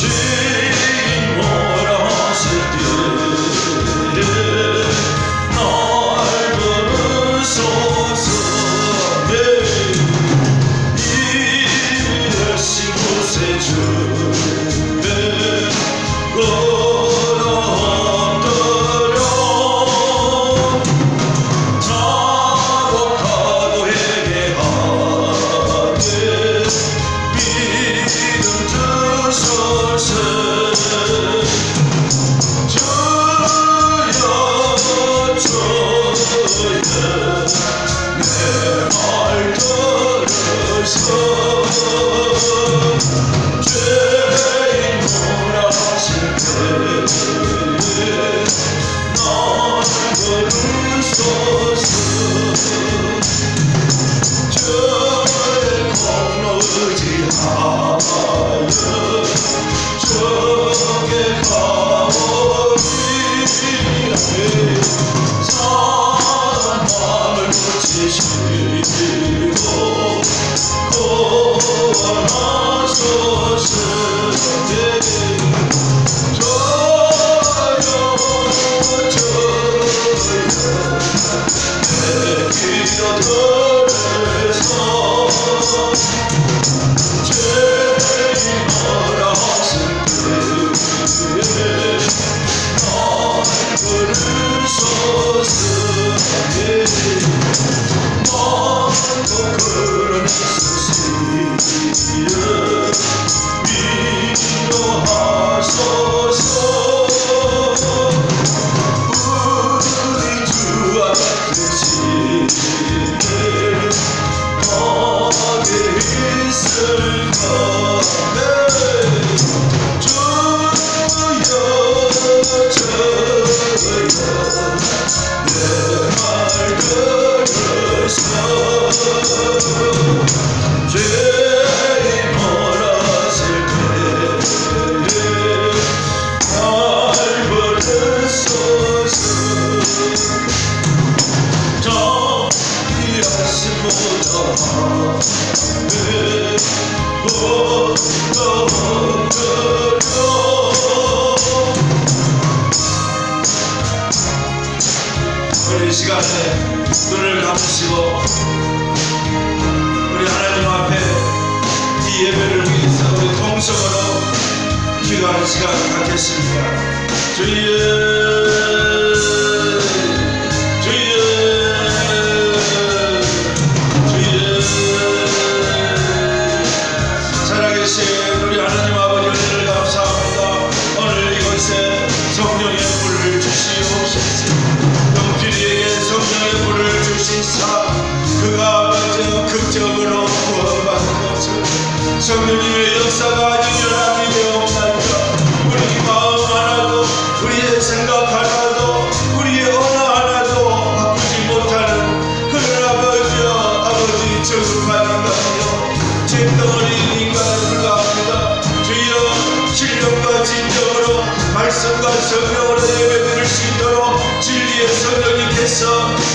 Jesus. Oh, 우리 시간에 눈을 감으시고 우리 하나님 앞에 예배를 위해서 우리 통성으로 기도하는 시간 갖겠습니다. 주여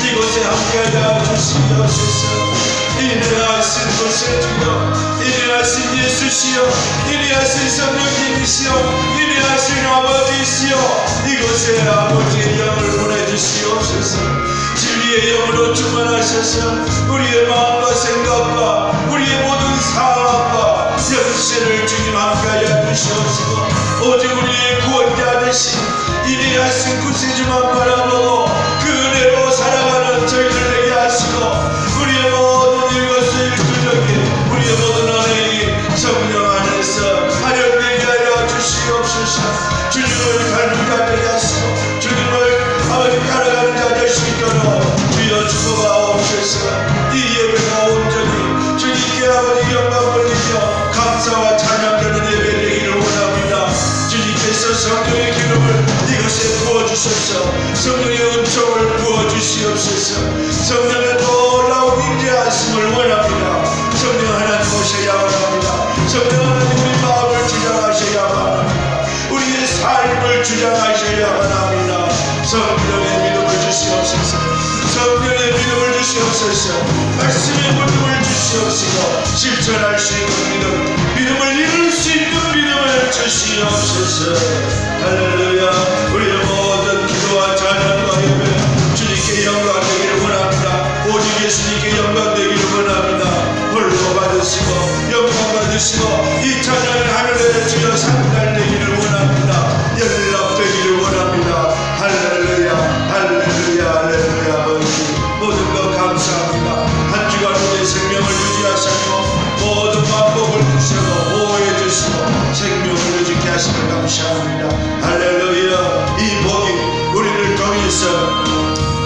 이곳에 함께 다주시기로 하소서 이리하신 곳에 주여 이리하신 예수시여 이리하신 성령님이시여 이리하신 아버지시여 이곳에 아버지의 영을 보내주시옵소서. 진리의 영으로 주문하셔서 우리의 마음과 생각과 우리의 모든 사랑과 영신을 주님 함께 하여 주시옵시고 오직 우리의 구원자 되신 이리하신 구세주만 바라보고 성령의 믿음을 주시옵소서. 성령의 믿음을 주시옵소서. 말씀의 믿음을 주시옵시고 실천할 수 있는 믿음 믿음을 이룰 수 있는 믿음을 주시옵소서. 할렐루야. 우리의 모든 기도와 찬양과 예배 주님께 영광 되기를 원합니다. 오직 예수님께 영광 되기를 원합니다. 홀로 받으시고 영광 받으시고 이 찬양 생명을 유지하시고 모든 만복을 주시고 보호해 주시고 생명을 유지케 하시는 감사합니다. 할렐루야. 이 복이 우리를 통해서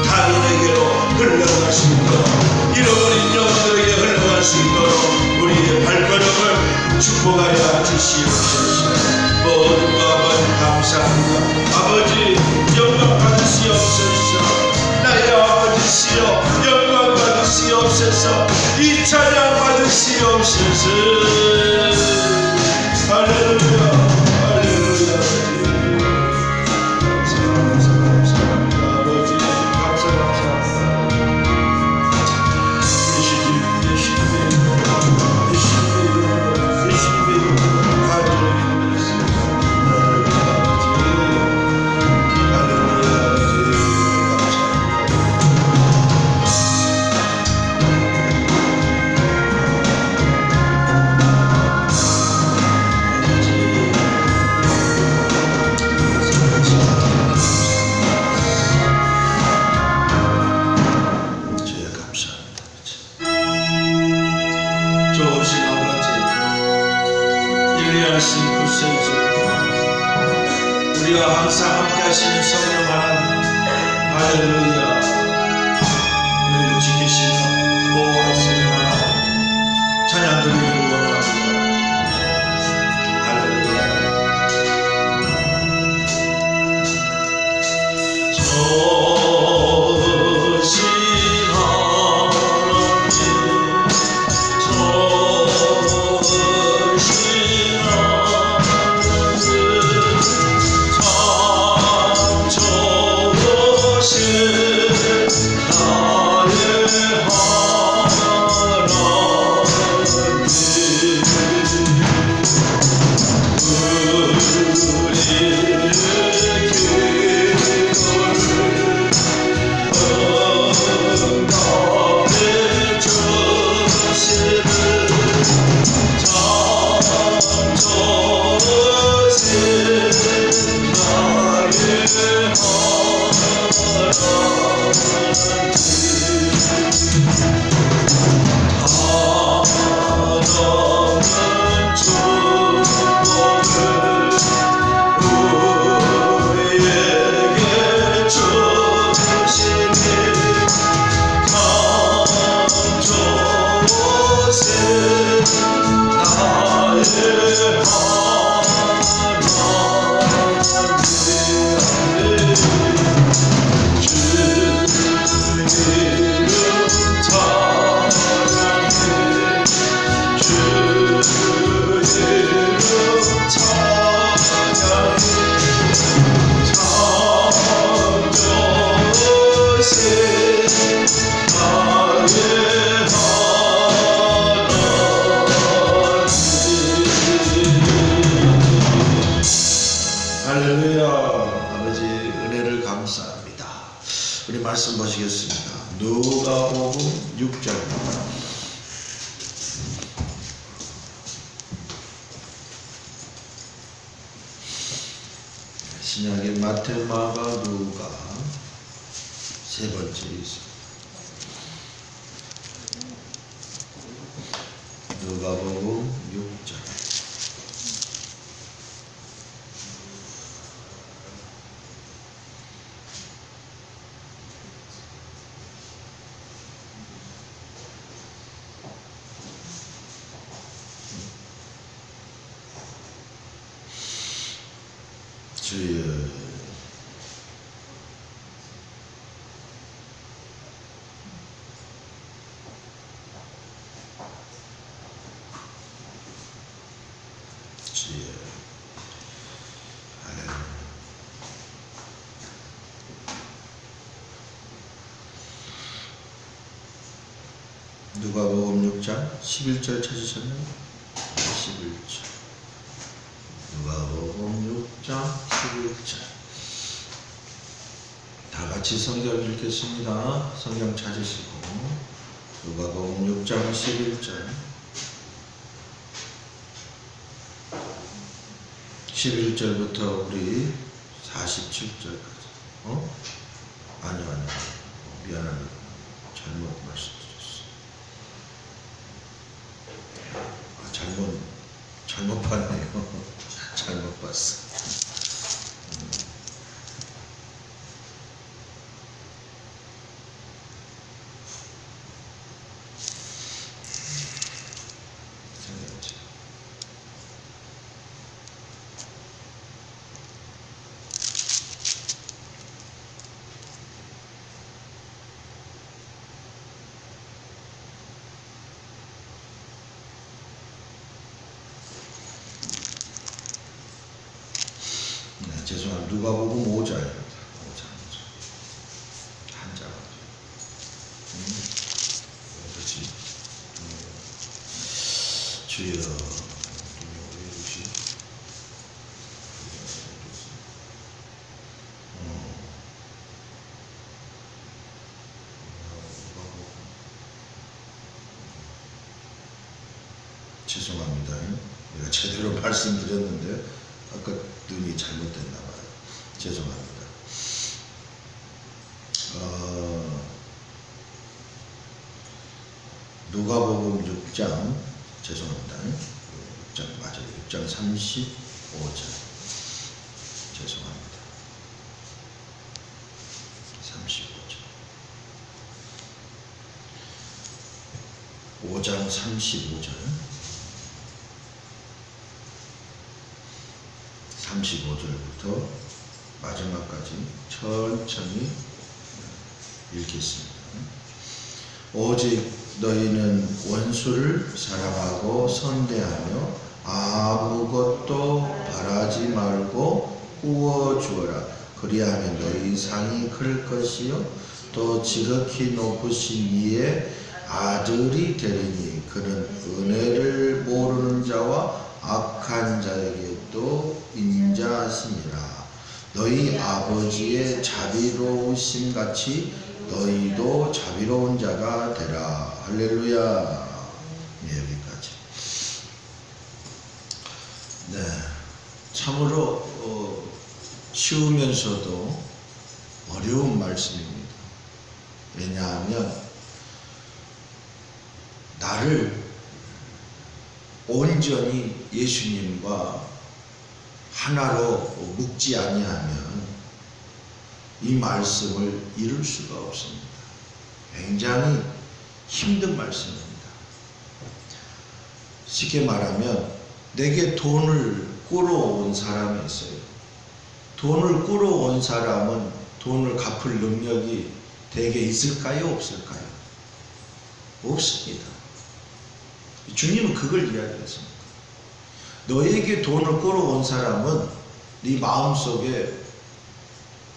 타인에게로 흘러갈 수 있도록 잃어버린 영혼들에게 흘러갈 수 있도록 우리의 발걸음을 축복하여 주시옵소서. 모든 것 아버지 감사합니다. 아버지 영광 받으시옵소서 이 찬양 받으시옵소서 하시는 성령 하나님, 할렐루야. 하나 신약의 마태, 마가, 누가 세 번째 있습니다. 누가복음 6장 주여 주여 할렐루야 누가복음 6장 11절 찾으셨나요? 11절. 누가복음 6장 11절. 다 같이 성경 읽겠습니다. 성경 찾으시고. 누가복음 6장 11절. 11절부터 우리 47절까지. 어? 아니요 아니요. 미안합니다. 잘못 말씀드렸어 아, 잘못 잘못 봤네요 잘못 봤어 음. 생각지. 네, 죄송합니다. 누가. 음. 음. 이러시? 어. 죄송합니다. 내가 제대로 말씀드렸는데 아까 눈이 잘못됐나 봐요. 죄송합니다. 어, 누가복음 6장 죄송합니다. 6장 맞아요. 6장 35절 죄송합니다. 35절 5장 35절 35절부터 마지막까지 천천히 읽겠습니다. 오직 너희는 원수를 사랑하고 선대하며 아무것도 바라지 말고 구워 주어라. 그리하면 너희 상이 클 것이요 또 지극히 높으신 이의 아들이 되리니 그는 은혜를 모르는 자와 악한 자에게 또 인자하시니라. 너희 아버지의 자비로우심 같이 너희도 자비로운 자가 되라. 할렐루야. 네, 여기까지. 네. 참으로 어, 쉬우면서도 어려운 말씀입니다. 왜냐하면 나를 온전히 예수님과 하나로 묶지 아니하면 이 말씀을 이룰 수가 없습니다. 굉장히 힘든 말씀입니다. 쉽게 말하면 내게 돈을 꾸러온 사람이 있어요. 돈을 꾸러온 사람은 돈을 갚을 능력이 대개 있을까요? 없을까요? 없습니다. 주님은 그걸 이야기했습니다. 너에게 돈을 끌어온 사람은 네 마음속에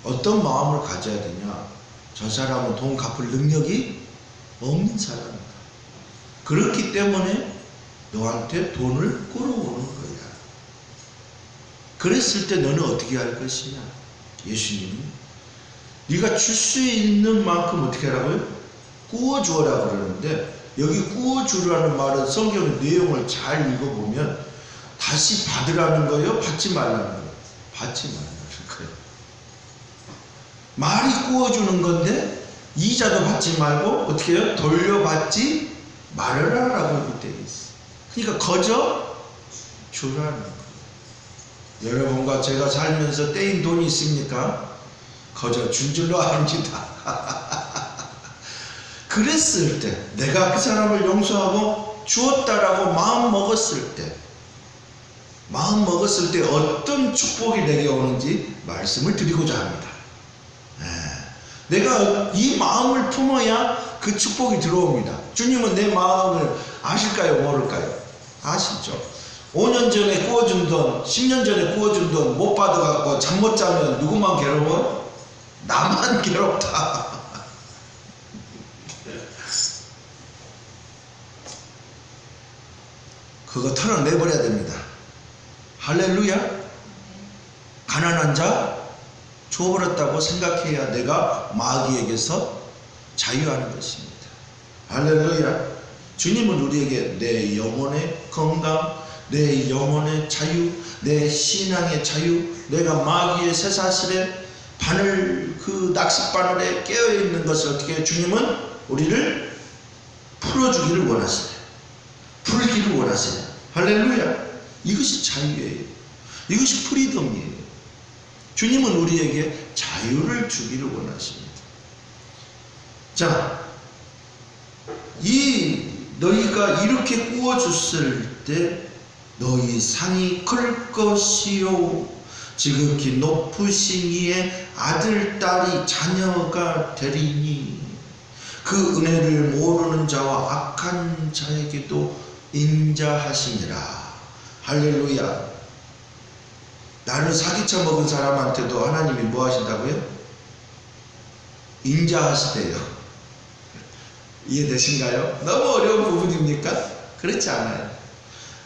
어떤 마음을 가져야 되냐? 저 사람은 돈 갚을 능력이 없는 사람이다. 그렇기 때문에 너한테 돈을 끌어오는 거야. 그랬을 때 너는 어떻게 할 것이냐? 예수님이 네가 줄 수 있는 만큼 어떻게 하라고요? 구워주어라 그러는데 여기 구워주라는 말은 성경 내용을 잘 읽어보면 다시 받으라는 거예요? 받지 말라는 거예요? 받지 말라는 거예요. 말이 구워주는 건데 이자도 받지 말고 어떻게 해요? 돌려받지 말아라 라고 이렇게 되어 있어. 그러니까 거저 주라는 거예요. 여러분과 제가 살면서 떼인 돈이 있습니까? 거저 준 줄로 압니다. 그랬을 때 내가 그 사람을 용서하고 주었다라고 마음 먹었을 때 마음 먹었을 때 어떤 축복이 내게 오는지 말씀을 드리고자 합니다. 예. 내가 이 마음을 품어야 그 축복이 들어옵니다. 주님은 내 마음을 아실까요? 모를까요? 아시죠? 5년 전에 구워준 돈, 10년 전에 구워준 돈 못 받아갖고 잠 못 자면 누구만 괴로워? 나만 괴롭다. 그거 털어내버려야 됩니다. 할렐루야. 가난한 자 줘버렸다고 생각해야 내가 마귀에게서 자유하는 것입니다. 할렐루야. 주님은 우리에게 내 영혼의 건강, 내 영혼의 자유, 내 신앙의 자유, 내가 마귀의 쇠사슬에 바늘 그 낚싯바늘에 깨어 있는 것을 어떻게? 주님은 우리를 풀어주기를 원하세요. 풀기를 원하세요. 할렐루야. 이것이 자유예요. 이것이 프리덤이에요. 주님은 우리에게 자유를 주기를 원하십니다. 자, 이 너희가 이렇게 구워줬을 때 너희 상이 클 것이요 지극히 높으신 이의 아들 딸이 자녀가 되리니 그 은혜를 모르는 자와 악한 자에게도 인자하시니라 할렐루야 나를 사기쳐 먹은 사람한테도 하나님이 뭐 하신다고요? 인자하시대요 이해되신가요? 너무 어려운 부분입니까? 그렇지 않아요.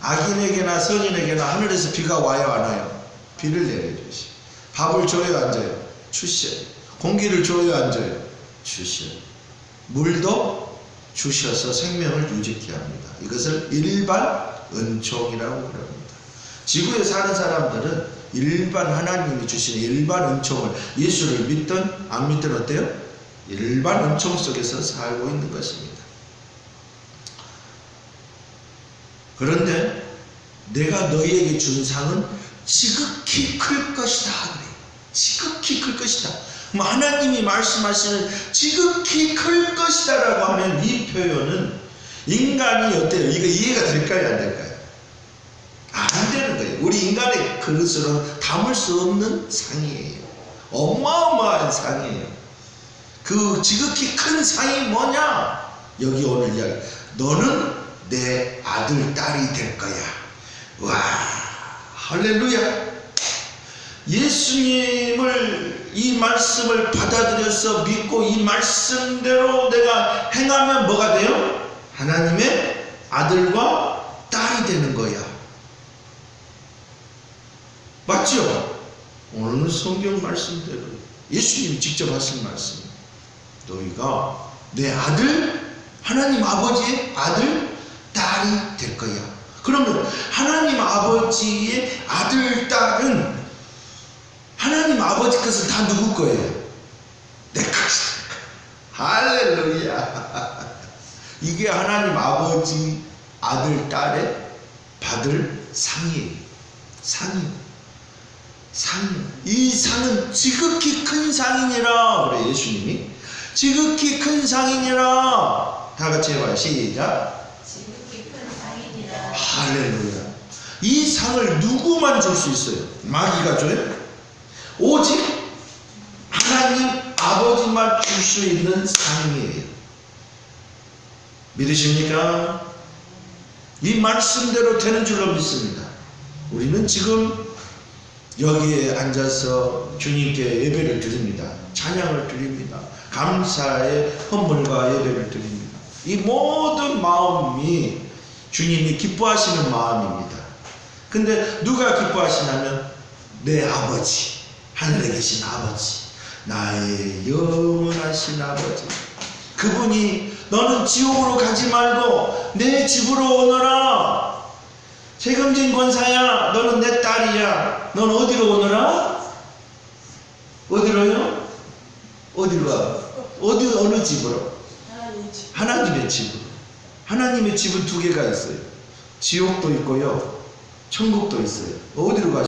악인에게나 선인에게나 하늘에서 비가 와요, 안 와요? 비를 내려주시. 밥을 줘요, 안 줘요? 주셔요. 공기를 줘요, 안 줘요? 주셔요. 물도 주셔서 생명을 유지케 합니다. 이것을 일반 은총이라고 그럽니다. 지구에 사는 사람들은 일반 하나님이 주시는 일반 은총을 예수를 믿든 안 믿든 어때요? 일반 은총 속에서 살고 있는 것입니다. 그런데 내가 너희에게 준 상은 지극히 클 것이다. 그래요. 지극히 클 것이다. 하나님이 말씀하시는 지극히 클 것이다라고 하면 이 표현은 인간이 어때요? 이거 이해가 될까요? 안 될까요? 안 되는 거예요. 우리 인간의 그릇으로는 담을 수 없는 상이에요. 어마어마한 상이에요. 그 지극히 큰 상이 뭐냐? 여기 오늘 이야기. 너는 내 아들, 딸이 될 거야. 와, 할렐루야. 예수님을 이 말씀을 받아들여서 믿고 이 말씀대로 내가 행하면 뭐가 돼요? 하나님의 아들과 딸이 되는 거야. 맞죠? 오늘 성경 말씀대로 예수님이 직접 하신 말씀. 너희가 내 아들, 하나님 아버지의 아들, 딸이 될 거야. 그러면 하나님 아버지의 아들, 딸은 하나님 아버지 것은 다 누구 거예요? 내 것이다. 할렐루야. 이게 하나님 아버지, 아들, 딸의 받을 상이에요. 상이에요. 상, 이 상은 지극히 큰 상이니라. 그래, 예수님이. 지극히 큰 상이니라. 다 같이 해봐요. 시작. 지극히 큰 상이니라. 할렐루야. 이 상을 누구만 줄 수 있어요? 마귀가 줘요? 오직 하나님 아버지만 줄 수 있는 상이에요. 믿으십니까? 이 말씀대로 되는 줄로 믿습니다. 우리는 지금 여기에 앉아서 주님께 예배를 드립니다. 찬양을 드립니다. 감사의 헌물과 예배를 드립니다. 이 모든 마음이 주님이 기뻐하시는 마음입니다. 근데 누가 기뻐하시냐면 내 아버지, 하늘에 계신 아버지, 나의 영원하신 아버지. 그분이 너는 지옥으로 가지 말고 내 집으로 오너라. 책임진 권사야, 너는 내 딸이야. 넌 어디로 오너라? 어디로요? 어디로 가? 어디 어느 집으로? 하나님의 집으로. 하나님의 집은 두 개가 있어요. 지옥도 있고요. 천국도 있어요. 어디로 가?